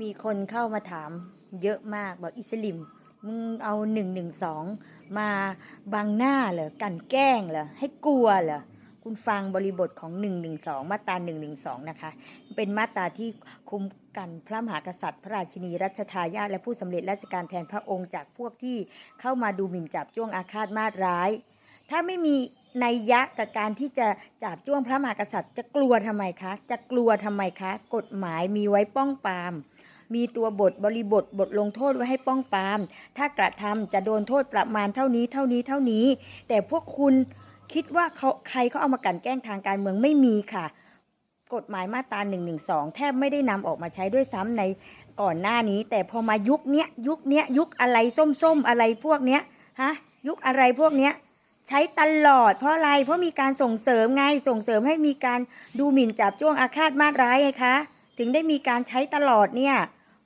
มีคนเข้ามาถามเยอะมากบอกอิสลิมมึงเอาหนึ่งหนึ่งสองมาบังหน้าเหรอกันแกล้งเหรอให้กลัวเหรอคุณฟังบริบทของ 112 มาตรา112 นะคะ เป็นมาตราที่คุ้มกันพระมหากษัตริย์ พระราชินีรัชทายาทและผู้สำเร็จราชการแทนพระองค์จากพวกที่เข้ามาดูหมิ่นจับจ้วงอาฆาตมาตร้าย ถ้าไม่มี นัยยะกับการที่จะจับจ้วงพระมหากษัตริย์ จะกลัวทำไมคะ จะกลัวทำไมคะ กฎหมายมีไว้ป้องปราม มีตัวบทบริบทบทลงโทษไว้ให้ป้องปราม ถ้ากระทำจะโดนโทษประมาณเท่านี้เท่านี้เท่านี้ แต่พวกคุณคิดว่าเขาใครเขาเอามากันแกล้งทางการเมืองไม่มีค่ะกฎหมายมาตรา1นึแทบไม่ได้นำออกมาใช้ด้วยซ้ำในก่อนหน้านี้ แต่พอมายุคเนี้ยยุคเนี้ยยุคอะไรส้มๆอะไรพวกเนี้ยฮะยุคอะไรพวกเนี้ย ใช้ตลอด เพราะอะไร เพราะมีการส่งเสริมไง ส่งเสริมให้มีการดูหมิ่นจับจ้วงอาฆาตมาร้ายไงคะ ถึงได้มีการใช้ตลอดเนี่ย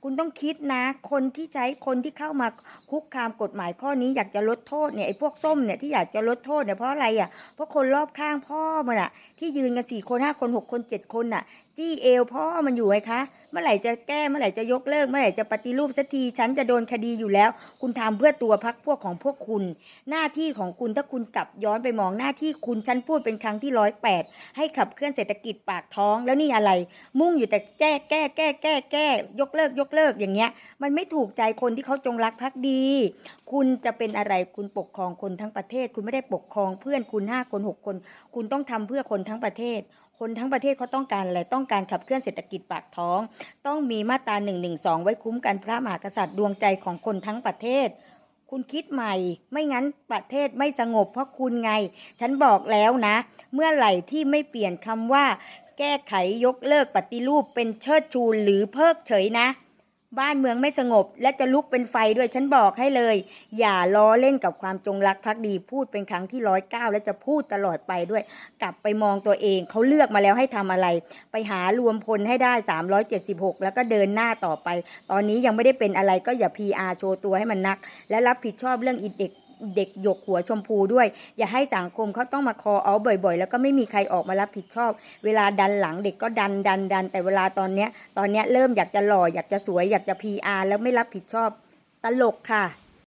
คุณต้องคิดนะ คนที่ใช้คนที่เข้ามาคุกคามกฎหมายข้อนี้อยากจะลดโทษเนี่ยไอ้พวกส้มเนี่ยที่อยากจะลดโทษเนี่ยเพราะอะไรอะเพราะคนรอบข้างพ่อมันอะ ที่ยืนกันสี่คนห้าคนหกคนเจ็ดคนน่ะ จี้เอวพ่อมันอยู่ไงคะเมื่อไหร่จะแก้เมื่อไหร่จะยกเลิกเมื่อไหร่จะปฏิรูปสักทีฉันจะโดนคดีอยู่แล้ว คุณทำเพื่อตัวพักพวกของพวกคุณ หน้าที่ของคุณถ้าคุณกลับย้อนไปมองหน้าที่คุณฉันพูดเป็นครั้งที่ร้อยแปดให้ขับเคลื่อนเศรษฐกิจปากท้องแล้วนี่อะไร มุ่งอยู่แต่แก้แก้แก้แก้แก้ยกเลิกยกเลิกอย่างเงี้ย มันไม่ถูกใจคนที่เขาจงรักภักดี คุณจะเป็นอะไรคุณปกครองคนทั้งประเทศ คุณไม่ได้ปกครองเพื่อนคุณห้าคนหกคน คุณต้องทำเพื่อคนทั้งประเทศ คนทั้งประเทศเขาต้องการอะไรต้องการขับเคลื่อนเศรษฐกิจปากท้อง ต้องมีมาตรา1นึไว้คุ้มกันพระมหากษัตริย์ดวงใจของคนทั้งประเทศคุณคิดใหม่ ไม่งั้นประเทศไม่สงบเพราะคุณไง ฉันบอกแล้วนะ เมื่อไหร่ที่ไม่เปลี่ยนคำว่า แก้ไขยกเลิกปฏิรูปเป็นเชิดชูหรือเพิกเฉยนะ บ้านเมืองไม่สงบ และจะลุกเป็นไฟด้วยฉันบอกให้เลย อย่าล้อเล่นกับความจงรักภักดีพูดเป็นครั้งที่ร้อยเก้าและจะพูดตลอดไปด้วย กลับไปมองตัวเองเขาเลือกมาแล้วให้ทำอะไร ไปหารวมพลให้ได้ 376 แล้วก็เดินหน้าต่อไป ตอนนี้ยังไม่ได้เป็นอะไรก็อย่า PR โชว์ตัวให้มันนัก และรับผิดชอบเรื่องอีเด็ก เด็กหยกหัวชมพูด้วย อย่าให้สังคมเขาต้องมาคอเอาบ่อยๆ แล้วก็ไม่มีใครออกมารับผิดชอบ เวลาดันหลังเด็กก็ดันดันดันแต่เวลาตอนเนี้ยตอนเนี้ยเริ่มอยากจะหล่ออยากจะสวยอยากจะ PR แล้วไม่รับผิดชอบ ตลกค่ะ